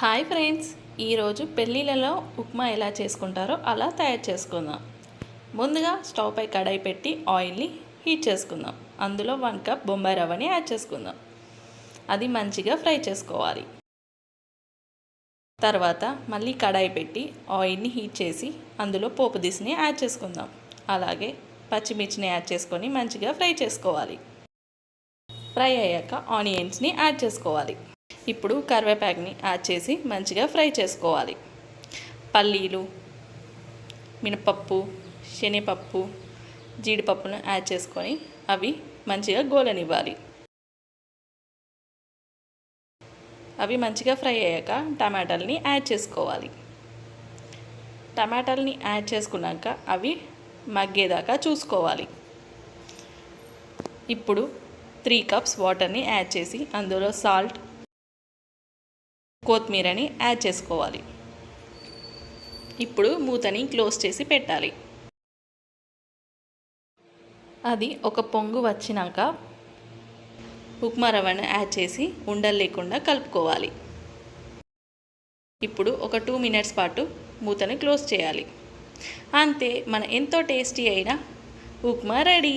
Hi friends ఈరోజు పెళ్ళిళ్ళలో ఉప్మా ఎలా చేసుకుంటారో అలా తయారు చేసుకుందాం. ముందుగా స్టవ్ పై కడాయి పెట్టి ఆయిల్ని హీట్ చేసుకుందాం. అందులో వన్ కప్ బొంబాయి రవ్వని యాడ్ చేసుకుందాం. అది మంచిగా ఫ్రై చేసుకోవాలి. తర్వాత మళ్ళీ కడాయి పెట్టి ఆయిల్ని హీట్ చేసి అందులో పోపు దిశని యాడ్ చేసుకుందాం. అలాగే పచ్చిమిర్చిని యాడ్ చేసుకొని మంచిగా ఫ్రై చేసుకోవాలి. ఫ్రై అయ్యాక ఆనియన్స్ని యాడ్ చేసుకోవాలి. ఇప్పుడు కరివేపాకుని యాడ్ చేసి మంచిగా ఫ్రై చేసుకోవాలి. పల్లీలు మినపప్పు శనగపప్పు జీడిపప్పును యాడ్ చేసుకొని అవి మంచిగా గోలనివ్వాలి. అవి మంచిగా ఫ్రై అయ్యాక టమాటాలని యాడ్ చేసుకోవాలి. టమాటాలని యాడ్ చేసుకున్నాక అవి మగ్గేదాకా చూసుకోవాలి. ఇప్పుడు త్రీ కప్స్ వాటర్ని యాడ్ చేసి అందులో సాల్ట్ కొత్తిమీరని యాడ్ చేసుకోవాలి. ఇప్పుడు మూతని క్లోజ్ చేసి పెట్టాలి. అది ఒక పొంగు వచ్చినాక ఉప్మా రవ్వను యాడ్ చేసి ఉండలు లేకుండా కలుపుకోవాలి. ఇప్పుడు ఒక టూ మినిట్స్ పాటు మూతని క్లోజ్ చేయాలి. అంతే మన ఎంతో టేస్టీ అయిన ఉప్మా రెడీ.